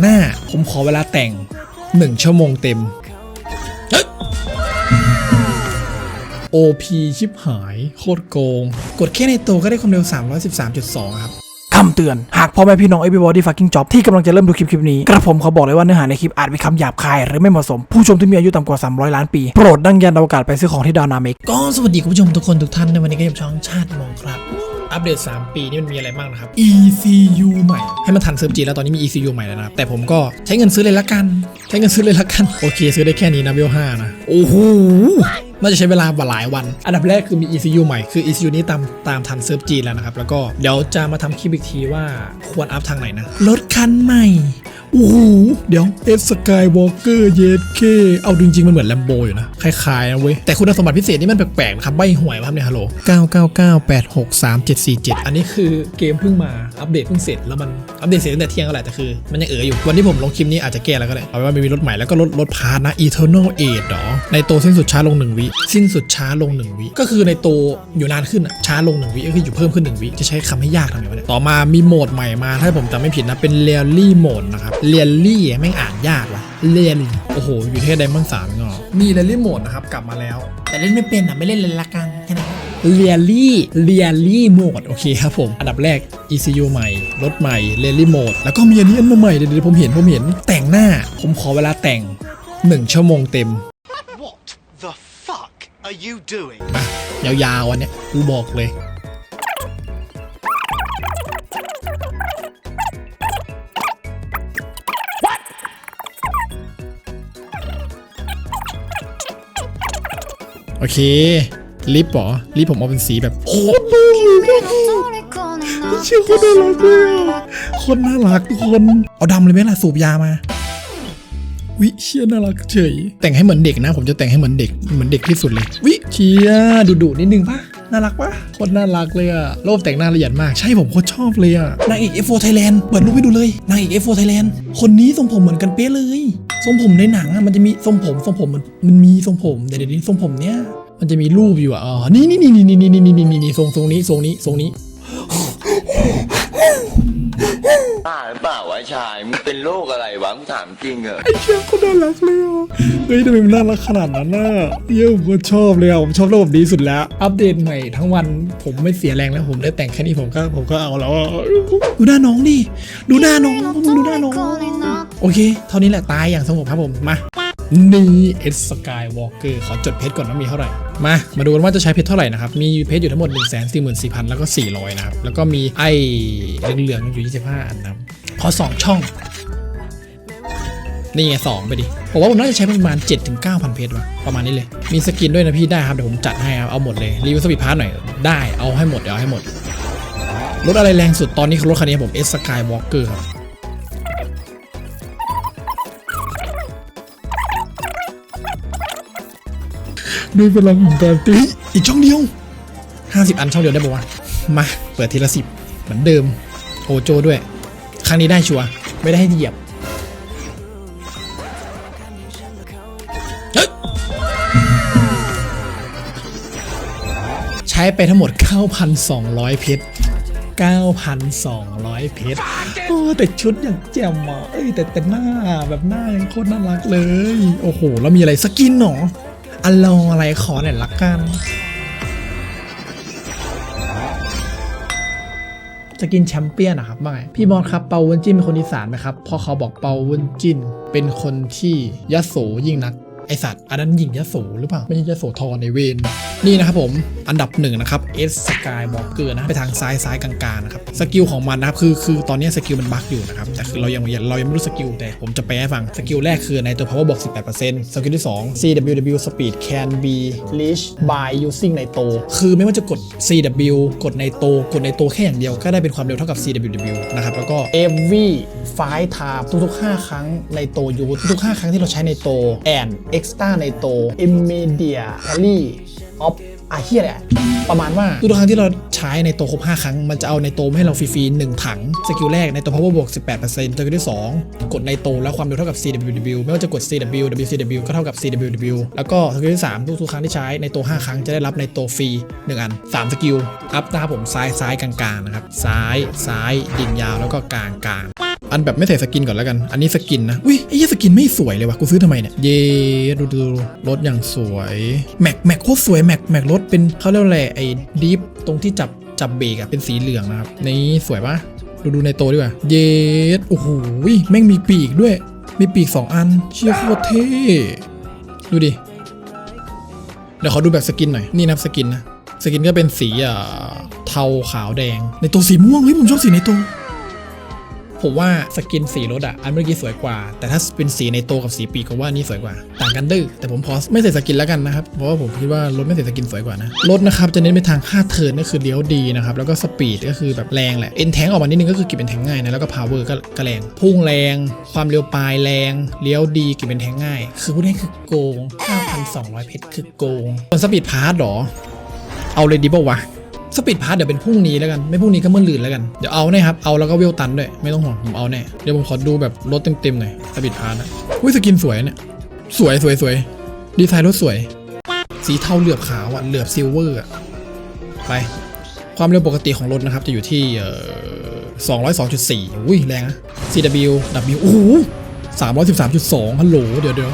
หน้า ผมขอเวลาแต่ง 1 ชั่วโมงเต็มเฮ้ย OP ชิบหายโคตรโกง กดแค่ในตัวก็ได้ความเร็ว 313.2 ครับคำเตือน หากพ่อแม่พี่น้อง everybody fucking job ที่กำลังจะเริ่มดูคลิปคลิปนี้ กระผมขอบอกเลยว่าเนื้อหาในคลิปอาจมีคำหยาบคาย หรือไม่เหมาะสม ผู้ชมที่มีอายุต่ำกว่า 300 ล้านปี โปรดดังยันอวกาศไปซื้อของที่ดาวนาเมกก็สวัสดีคุณผู้ชมทุกคนทุกท่านในวันนี้ก็อยู่ช่องชาติมองครับ อัปเดต 3 ปีนี่มันมีอะไรบ้างนะครับ ECU ใหม่ ให้มันทันเซิร์ฟจีแล้วตอนนี้มี ECU ใหม่แล้วนะครับ แต่ผมก็ใช้เงินซื้อเลยละกัน ใช้เงินซื้อเลยละกัน โอเค ซื้อได้แค่นี้นะเวลห้านะ โอ้โหน่าจะใช้เวลาหลายวัน อันดับแรกคือมี ECU ใหม่ คือ ECU นี้ตามตามทันเซิร์ฟจีแล้วนะครับ แล้วก็เดี๋ยวจะมาทำคลิปอีกทีว่าควรอัพทางไหนนะ รถคันใหม่ โอ้โหเดี๋ยว S Skywalker เกอร์ยสเคเอาจริงๆ มันเหมือนแลมโบอยู่นะ คล้ายๆนะเว้ย แต่คุณสมบัติพิเศษนี่มันแปลกๆนะครับ ใบหวยครับเนี่ยฮัลโหล999863747 อันนี้คือเกมเพิ่งมาอัปเดตเพิ่งเสร็จแล้วมันอัปเดตเสร็จตั้งแต่เที่ยงก็แหละแต่คือมันยังเอ๋ออยู่ วันที่ผมลงคลิปนี้อาจจะแก้แล้วก็ได้เอาไว้ว่ามีรถใหม่แล้วก็รถรถพาร์ทนะ Eternal Age หรอในโตวสิ้นสุดช้าลง1วิสิ้นสุดช้าลง1วิก็คือในโตวอยู่นานขึ้นอะช้าลง1วิก็คืออยู่เพิ่มขึ้น1วิจะใช้คำให้ยากทำไงวะเนี่ยต่อมามีโหมดใหม่มาถ้าผมจำไม่ผิดนะเป็น r a l l y Mode นะครับ r a l l y แม่งอ่านยากว่ะ r a l โอ้โห อยู่ที่ไดมอนด์สามเนาะมี r a l l y Mode นะครับ กลับมาแล้ว แต่เล่นไม่เป็นอะ ไม่เล่นเลยละกันแค่นั้นเรียลี่เรียลี่โหมดโอเคครับผม อันดับแรก ECU ใหม่ รถใหม่เรลลี่โหมดแล้วก็มีอันนี้อันใหม่เดี๋ยวผมเห็นผมเห็นแต่งหน้า ผมขอเวลาแต่ง 1 ชั่วโมงเต็ม What the fuck are you doing? มายาวๆวันเนี้ยกูบอกเลย โอเค ลิปเหรอ ลิปผมเอาเป็นสีแบบโคตรน่ารักเชื่อโคตรน่ารักเลยคนน่ารักทุกคน เอาดำเลยไหมล่ะสูบยามาวิเชียน่ารักเฉย แต่งให้เหมือนเด็กนะ ผมจะแต่งให้เหมือนเด็กเหมือนเด็กที่สุดเลย วิเชียดุดุนิดนึงปะน่ารักปะโคตรน่ารักเลยอะโลบแต่งหน้าละเอียดมาก ใช่ผมโคตรชอบเลยอะนางเอก F4 Thailand เปิดรูปให้ดูเลย นางเอก F4 Thailand คนนี้ทรงผมเหมือนกันเป๊ะเลย ทรงผมในหนังอะมันจะมีทรงผมทรงผมมันมันมีทรงผมแต่เดี๋ยวนี้ทรงผมเนี้ยมันจะมีรูปอยู่อะอ๋อนี่นี่นี่นี่นี่นี่นี่นี่นี่ทรงทรงนี้ทรงนี้ทรงนี้ บ้าหรือเปล่าวะชายมึงเป็นโรคอะไรวะมึงถามจริงเหรอไอ้เชี่ยคนน่ารักเลยอะเฮ้ยทำไมมันน่ารักขนาดนั้นน่ะเยี่ยมผมชอบเลยอะผมชอบระบบนี้สุดแล้ว อัปเดตใหม่ทั้งวันผมไม่เสียแรงแล้วผมได้แต่งแค่นี้ผมก็ผมก็เอาแล้วอะดูหน้าน้องดิดูหน้าน้องมึงดูหน้าน้องโอเค เท่านี้แหละตายอย่างสงบครับผมมานี่เอสสกายวอล์กเกอร์ขอจดเพชรก่อนว่ามีเท่าไหร่ มา มาดูกันว่าจะใช้เพชรเท่าไหร่นะครับ มีเพชรอยู่ทั้งหมด 1 4 4 0 0 0 แล้วก็ 400 นะครับ แล้วก็มีไอ้เหลืองๆอยู่ 25 อันนะครับขอ 2 ช่อง นี่ไงสองไปดิ ผมว่าผมน่าจะใช้ประมาณ 7-9,000 เพชรวะประมาณนี้เลย มีสกินด้วยนะพี่ได้ครับ เดี๋ยวผมจัดให้ครับเอาหมดเลย รีวิวสปีดพาร์ทหน่อย ได้ เอาให้หมด เดี๋ยวเอาให้หมด รถอะไรแรงสุดตอนนี้คือรถคันนี้ผมเอสสกายวอล์กเกอร์ครับ ด้วยพลังของการตีอีกช่องเดียว 50 อันช่องเดียวได้ปะวะมา เปิดทีละสิบเหมือนเดิม โอโจด้วย ครั้งนี้ได้ชัวร์ไม่ได้ให้เหยียบใช้ไปทั้งหมด 9,200 เพชร 9,200 เพชร โอ้แต่ชุดอย่างแจ่มอะเอ้ยแต่แต่หน้าแบบหน้ายังโคตรน่ารักเลย โอ้โห แล้วมีอะไรสกินหรอ อโลองอะไรขอหน่อยละกัน จะกินแชมเปี้ยนนะครับว่าไงพี่บอลครับเปาวุ้นจิ้นเป็นคนอีสานไหมครับเพราะเขาบอกเปาวุ้นจิ้นเป็นคนที่ยโสยิ่งนัก ไอสัตว์อันนั้นหญิงยโสหรือเปล่า ไม่ใช่ยโสทรในเวนนี่นะครับผมอันดับหนึ่งนะครับเอสสกายวอล์กเกอร์นะไปทางซ้ายซ้ายกลางๆนะครับสกิลของมันนะครับคือคือตอนนี้สกิลมันบั๊กอยู่นะครับแต่คือเรายังเรายังไม่รู้สกิลแต่ผมจะแปลให้ฟังสกิลแรกคือในตัว power บวก18%สกิลที่ 2 CWW speed can be reached by using ในโตคือไม่ว่าจะกด CW กดในโตกดในโตแค่อย่างเดียวก็ได้เป็นความเร็วเท่ากับ CWW นะครับแล้วก็ every five time ทุกๆ 5 ครั้งในโตยูทุกๆ 5 ครั้งที่เราใช้ในโต and extra ในโต immediately of อาเฮียอะไรอะประมาณว่าทุกครั้งที่เราใช้ในโตครบ 5 ครั้ง มันจะเอาในโตมาให้เราฟรีๆ1ถัง สกิลแรกในโต power บวก 18%สกิลที่ 2 กดในโตแล้วความเร็วเท่ากับ CWW ไม่ว่าจะกด CW WCW ก็เท่ากับ CWW แล้วก็สกิลที่ 3 ทุกๆครั้งที่ใช้ในโต 5 ครั้งจะได้รับในโตฟรี 1 อัน 3 สกิลอัพนะครับผมซ้ายซ้ายกลางๆนะครับซ้ายซ้ายดิ่งยาวแล้วก็กลางกลาง อันแบบไม่ใส่สกินก่อนแล้วกัน อันนี้สกินนะ อุ้ยไอ้เหี้ยสกินไม่สวยเลยวะกูซื้อทำไมเนี่ย เย้ดูดูรถอย่างสวย แม็กแม็กโคตรสวยแม็กแม็กรถเป็นเขาเรียกว่าอะไรไอ้ดิฟตรงที่จับจับเบรกอะเป็นสีเหลืองนะครับ นี่สวยปะดูดูในโตวดีกว่า เย้โอ้โหแม่งมีปีกด้วย มีปีกสองอัน เชี่ยโคตรเท่ ดูดิ เดี๋ยวขอดูแบบสกินหน่อย นี่นะสกินนะ สกินก็เป็นสีอ่าเทาขาวแดง ในตัวสีม่วง เฮ้ยผมชอบสีในตัว ผมว่าสกินสีรถอะอันเมื่อกี้สวยกว่า แต่ถ้าเป็นสีในโตกับสีปีกก็ว่านี่สวยกว่า ต่างกันดื้อแต่ผมพอไม่ใส่สกินแล้วกันนะครับ เพราะว่าผมคิดว่ารถไม่ใส่สกินสวยกว่านะรถนะครับจะเน้นไปทางค่าเทิร์นก็คือเลี้ยวดีนะครับแล้วก็สปีดก็คือแบบแรงแหละเอ็นแทงออกมานิดนึงก็คือเก็บเป็นแทงง่ายนะแล้วก็พาวเวอร์ก็กแรงพุ่งแรง ความเร็วปลายแรงเลี้ยวดีเก็บเป็นแทงง่าย คือพูดง่ายคือโกง 9,200 เพชรคือโกงส่วนสปีดพาร์ทหรอเอาเลยดีป่าวะ สปีดพาร์ทเดี๋ยวเป็นพรุ่งนี้แล้วกัน ไม่พรุ่งนี้ก็เมื่อลืนแล้วกัน เดี๋ยวเอาแน่ครับ เอาแล้วก็เวลตันด้วย ไม่ต้องห่วง ผมเอาแน่ เดี๋ยวผมขอดูแบบรถเต็มๆหน่อย สปีดพาร์ทนะอุ้ยสกินสวยเนี่ย สวยสวยสวย ดีไซน์รถสวย สีเทาเหลือบขาวอะเหลือบซิลเวอร์อะไป ความเร็วปกติของรถนะครับ จะอยู่ที่เอ่อ202.4อุ้ยแรงนะ CW W โอ้โห313.2ฮัลโหล เดี๋ยวเดี๋ยว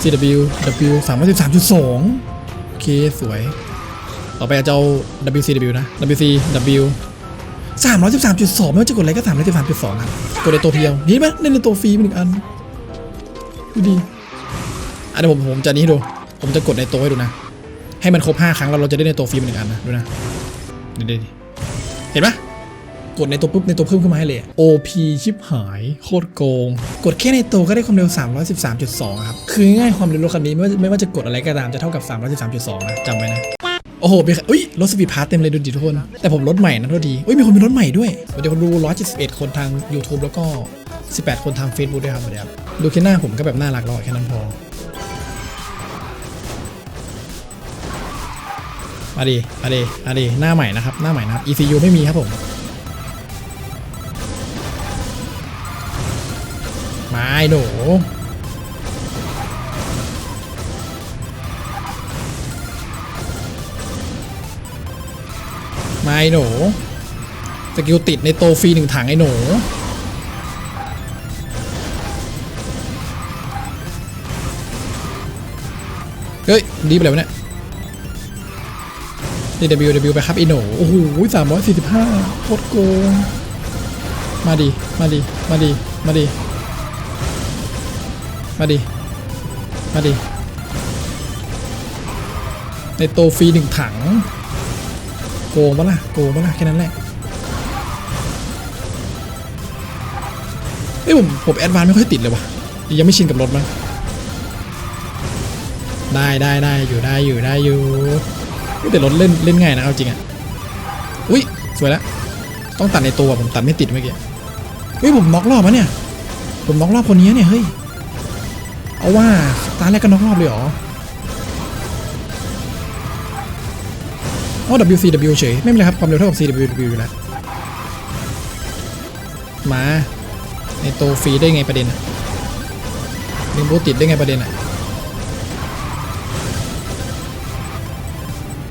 CW W 313.2โอเคสวย ต่อไปจะเอา WCW นะ WCW 313.2 ไม่ว่าจะกดอะไรก็ 313.2 ครับ กดในตัวเพียว นี่ไหมเล่นในตัวฟรีมาหนึ่งอัน ดูดี อันนี้ผมผมจะนี้ให้ดู ผมจะกดในตัวให้ดูนะ ให้มันครบ 5 ครั้งแล้วเราจะได้ในตัวฟรีมาหนึ่งอันนะ ดูนะนี่ดิเห็นปะกดในตัวปุ๊บในตัวเพิ่มขึ้นมาให้เลย OP ชิบหาย โคตรโกง กดแค่ในตัวก็ได้ความเร็ว 313.2 ครับ คือง่ายความเร็วรถคันนี้ไม่ว่าไม่ว่าจะกดอะไรก็ตามจะเท่ากับ 313.2 นะจำไว้นะ โอ้โหมีอุ้ยรถสปีดพาร์ทเต็มเลยดูดิทุกคน แต่ผมรถใหม่นะโทษทีอุ้ยมีคนมีรถใหม่ด้วยเดี๋ยวคนดู171 คนทาง YouTube แล้วก็ 18 คนทาง Facebook ด้วยครับเดี๋ยวครับดูแค่หน้าผมก็แบบน่ารักแล้วอแค่นั้นพอ มาดิมาดิมาดิหน้าใหม่นะครับ หน้าใหม่นะครับ ECU ไม่มีครับผม มาไอ้หนู มาไอ้หนูสกิลติดในโตฟรีหนึ่งถังไอ้หนูเฮ้ยดีไปแล้วเนี่ย DW W ไปครับไอ้หนูโอ้โหสามร้อยสี่สิบห้าโคตรโกงมาดิมาดิมาดิมาดิมาดิมาดิในโตฟรีหนึ่งถัง โกงปะล่ะโกงปะล่ะแค่นั้นแหละเอ้ยผมผมแอดวานไม่ค่อยติดเลยว่ะยังไม่ชินกับรถมั้งได้ได้ได้อยู่ได้อยู่ได้อยู่เฮ้ยแต่รถเล่นเล่นง่ายนะเอาจริงอะอุ้ยสวยแล้วต้องตัดในตัวผมตัดไม่ติดเมื่อกี้เฮ้ยผมน็อกรอบมะเนี่ยผมน็อกรอบคนนี้เนี่ยเฮ้ยเอาว่าตาแรกก็น็อกรอบเลยเหรอ อ๋อ WCW เฉย ไม่เป็นไรครับ ความเร็วเท่ากับ CWW อยู่แล้วมาในโตฟรีได้ไงประเด็นอะลิงโบติดได้ไงประเด็นอะ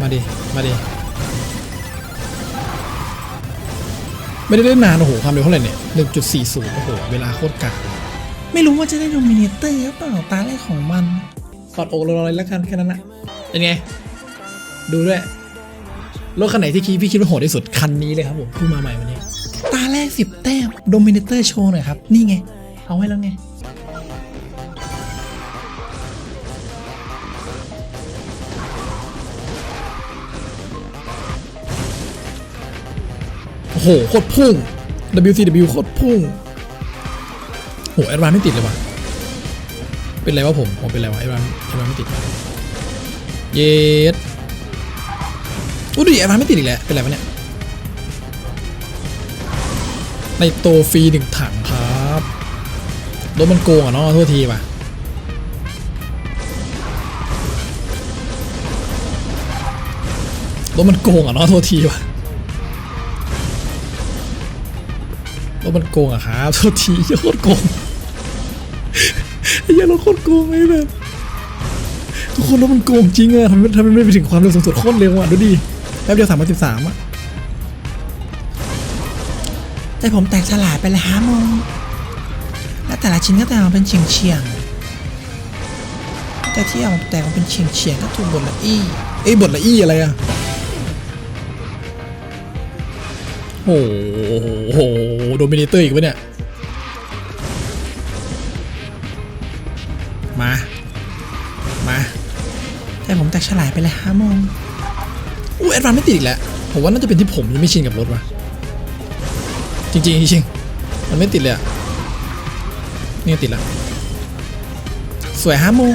มาดิ มาดิ ไม่ได้เล่นนาน โอ้โห ความเร็วเท่าไหร่เนี่ย 1.40 โอ้โห เวลาโคตรกากไม่รู้ว่าจะได้โดมิเนเตอร์หรือเปล่า ตาแรกของมันกอดอกรอเลยแล้วกันแค่นั้นนะเป็นไง ดูด้วย รถคันไหนที่คิดพี่คิดว่าโหดที่สุดคันนี้เลยครับผมเพิ่งมาใหม่วันนี้ตาแรกสิบแต้มโดมิเนเตอร์โชว์หน่อยครับ นี่ไง เอาไว้แล้วไงโอ้โหโคตรพุ่ง WCW โคตรพุ่งโหแอดวานไม่ติดเลยว่ะ เป็นไรวะผมผมเป็นไรวะแอดวานแอดวานไม่ติดเยส อู้ดิแอดวานไม่ติดอีกแล้ว เป็นไรวะเนี่ย ในโตฟรีหนึ่งถังครับรถมันโกงอะเนาะโทษทีว่ะรถมันโกงอะเนาะโทษทีว่ะรถมันโกงอะครับโทษทีเหี้ยโคตรโกงไอ้เหี้ยรถโคตรโกงไอ้แบบทุกคนรถมันโกงจริงอะทำไมทำไมไม่ไปถึงความเร็วสูงสุดโคตรเร็วอะดูดิ ป๊บเดียวสามสิบสามอะแต่ผมแตกสลายไปเลยฮะมงและแต่ละชิ้นก็แตกออกเป็นเฉียงเฉียงแต่ที่เอาแตกออกเป็นเฉียงเฉียงก็ถูกบทละอี้เอ้ยบทละอี้อะไรอะโอ้โหโดมิเนเตอร์อีกวะเนี่ย มา มาแต่ผมแตกฉลายไปเลยฮะมง แอดวานไม่ติดอีกแล้วผมว่าน่าจะเป็นที่ผมยังไม่ชินกับรถว่ะจริงๆจริงมันไม่ติดเลยอะนี่ติดล้วสวยฮะโมง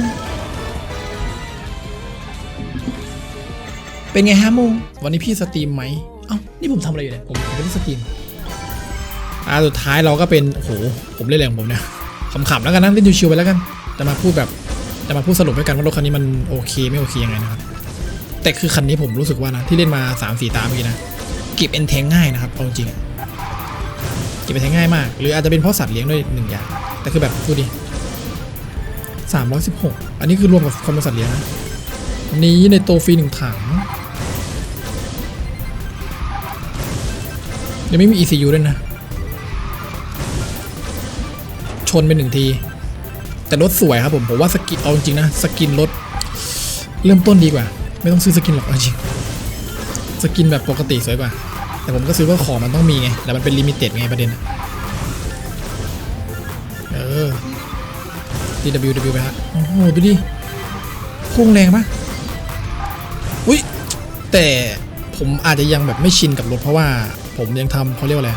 เป็นไงฮะโมงวันนี้พี่สตรีมไหมเอ้านี่ผมทำอะไรอยู่เนี่ยผมไม่ได้สตรีมอ่าสุดท้ายเราก็เป็นโหผมเล่นอะไรงผมเนี่ยขำๆแล้วกันนะเล่นชิวๆไปแล้วกัน จะมาพูดแบบจะมาพูดสรุปให้กันว่ารถคันนี้มันโอเคไม่โอเคยังไงนะครับ แต่คือคันนี้ผมรู้สึกว่านะ ที่เล่นมา 3 4 ตาเมื่อกี้นะ เก็บเอ็นแทงง่ายนะครับเอาจริงเก็บเอ็นแทงง่ายมาก หรืออาจจะเป็นเพราะสัตว์เลี้ยงด้วยหนึ่งอย่าง แต่คือแบบดูดิ316 อันนี้คือรวมกับความเป็นสัตว์เลี้ยงนะนี้ในโตฟรีหนึ่งถังยังไม่มี ECU ด้วยนะ ชนไปหนึ่งที แต่รถสวยครับผม ผมว่าสกินเอาจริงนะ สกินรถเริ่มต้นดีกว่า ไม่ต้องซื้อสกินหรอกจริงสกินแบบปกติสวยกว่า แต่ผมก็ซื้อว่าของมันต้องมีไง แต่มันเป็นลิมิเต็ดไงประเด็นเออ DWW ไปฮะโอ้โหดูดิพุ่งแรงปะอุ้ยแต่ผมอาจจะยังแบบไม่ชินกับรถเพราะว่าผมยังทำเขาเรียกว่าอะไร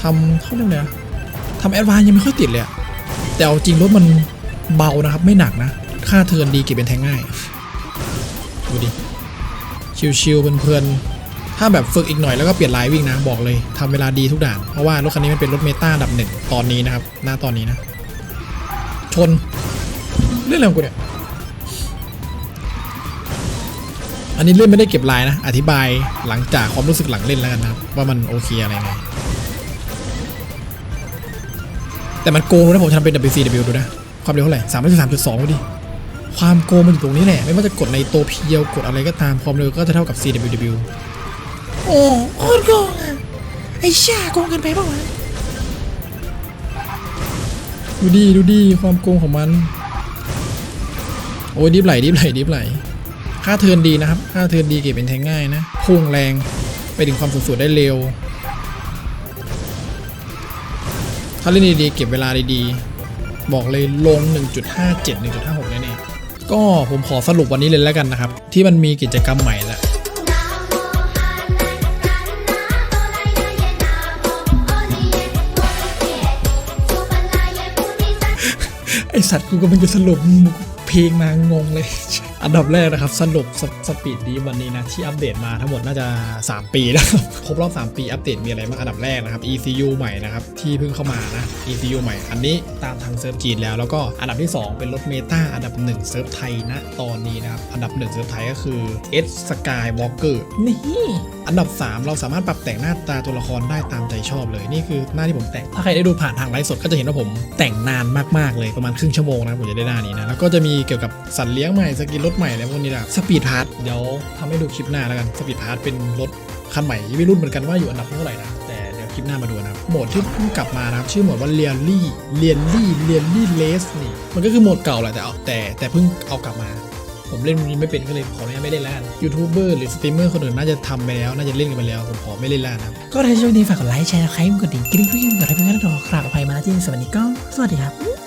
ทำเขาเรียกอะไรนะทำแอดวานยังไม่ค่อยติดเลยแต่เอาจริงรถมันเบานะครับ ไม่หนักนะ ค่าเทิร์นดีเก็บเป็นแทงง่าย ดูดิ ชิวๆเพลินๆถ้าแบบฝึกอีกหน่อยแล้วก็เปลี่ยนลายวิ่งนะ บอกเลยทำเวลาดีทุกด่าน เพราะว่ารถคันนี้มันเป็นรถเมตาดับหนึ่งตอนนี้นะครับ หน้าตอนนี้นะ ชน เรื่องอะไรของกูเนี่ย อันนี้เล่นไม่ได้เก็บลายนะ อธิบายหลังจากความรู้สึกหลังเล่นแล้วกันนะครับว่ามันโอเคอะไรไงแต่มันโกงนะผมทำเป็น WCW ดูนะ ความเร็วเท่าไหร่สามร้อยสามจุดสองดิ ความโกงมันอยู่ตรงนี้แหละ ไม่ว่าจะกดในตัวเพียวกดอะไรก็ตามความเร็วก็จะเท่ากับ CWW โอ้โคตรโกงอะ ไอ้ช่าโกงกินไปเปล่าวะดูดีดูดีความโกงของมัน โอ้ยดิฟไหลดิฟไหลดิฟไหล ค่าเทินดีนะครับ ค่าเทินดีเก็บเป็นแทงง่ายนะพุ่งแรงไปถึงความสูงสุดได้เร็ว ถ้าเล่นดีๆเก็บเวลาดีๆบอกเลยลง 1.57 1.56แน่ๆ ก็ผมขอสรุปวันนี้เลยแล้วกันนะครับ ที่มันมีกิจกรรมใหม่แล้วไอสัตว์กูก็มันจะสรุปเพลงมางงเลย อันดับแรกนะครับสรุปสสปีดดีวันนี้นะที่อัปเดตมาทั้งหมดน่าจะ 3 ปีแล้วครบรอบ 3 ปีอัปเดตมีอะไรบ้างอันดับแรกนะครับ ECU ใหม่นะครับที่เพิ่งเข้ามานะ ECU ใหม่อันนี้ตามทางเซิร์ฟจีนแล้วแล้วก็อันดับที่ 2 เป็นรถเมตาอันดับ 1 เซิร์ฟไทยนะตอนนี้นะครับอันดับ 1 เซิร์ฟไทยก็คือ S Skywalker นี่อันดับ 3 เราสามารถปรับแต่งหน้าตาตัวละครได้ตามใจชอบเลยนี่คือหน้าที่ผมแต่งถ้าใครได้ดูผ่านทางไลฟ์สดก็จะเห็นว่าผมแต่งนานมากๆเลยประมาณครึ่งชั่วโมงนะผมจะได้หน้านี้นะแล้วก็จะมีเกี่ยวกับสัตว์เลี้ยงใหม่สกินรถใหม่อะไรพวกนี้แหละสปีดพาร์ทเดี๋ยวทำให้ดูคลิปหน้าแล้วกันสปีดพาร์ทเป็นรถคันใหม่ยังไม่รุ่นเหมือนกันว่าอยู่อันดับเท่าไหร่นะแต่เดี๋ยวคลิปหน้ามาดูนะครับโหมดที่เพิ่งกลับมานะครับชื่อโหมดว่าเรียลลี่เรียลลี่เรียลลี่เลสนี่มันก็คือโหมดเก่าแหละแต่เอาแต่แต่เพิ่งเอากลับมา ผมเล่นมันนี้ไม่เป็นก็เลยขออนุญาตไม่เล่นแล้วกันยูทูบเบอร์หรือสตรีมเมอร์คนอื่นน่าจะทำไปแล้วน่าจะเล่นกันไปแล้วผมขอไม่เล่นแล้วนะก็ถ้าชอบดีฝากกดไลค์แชร์ใครกดดิ่งกริ๊งกริ๊งกดให้เพื่อนๆรอครับอภัยมาจริงสวัสดีก็สวัสดีครับ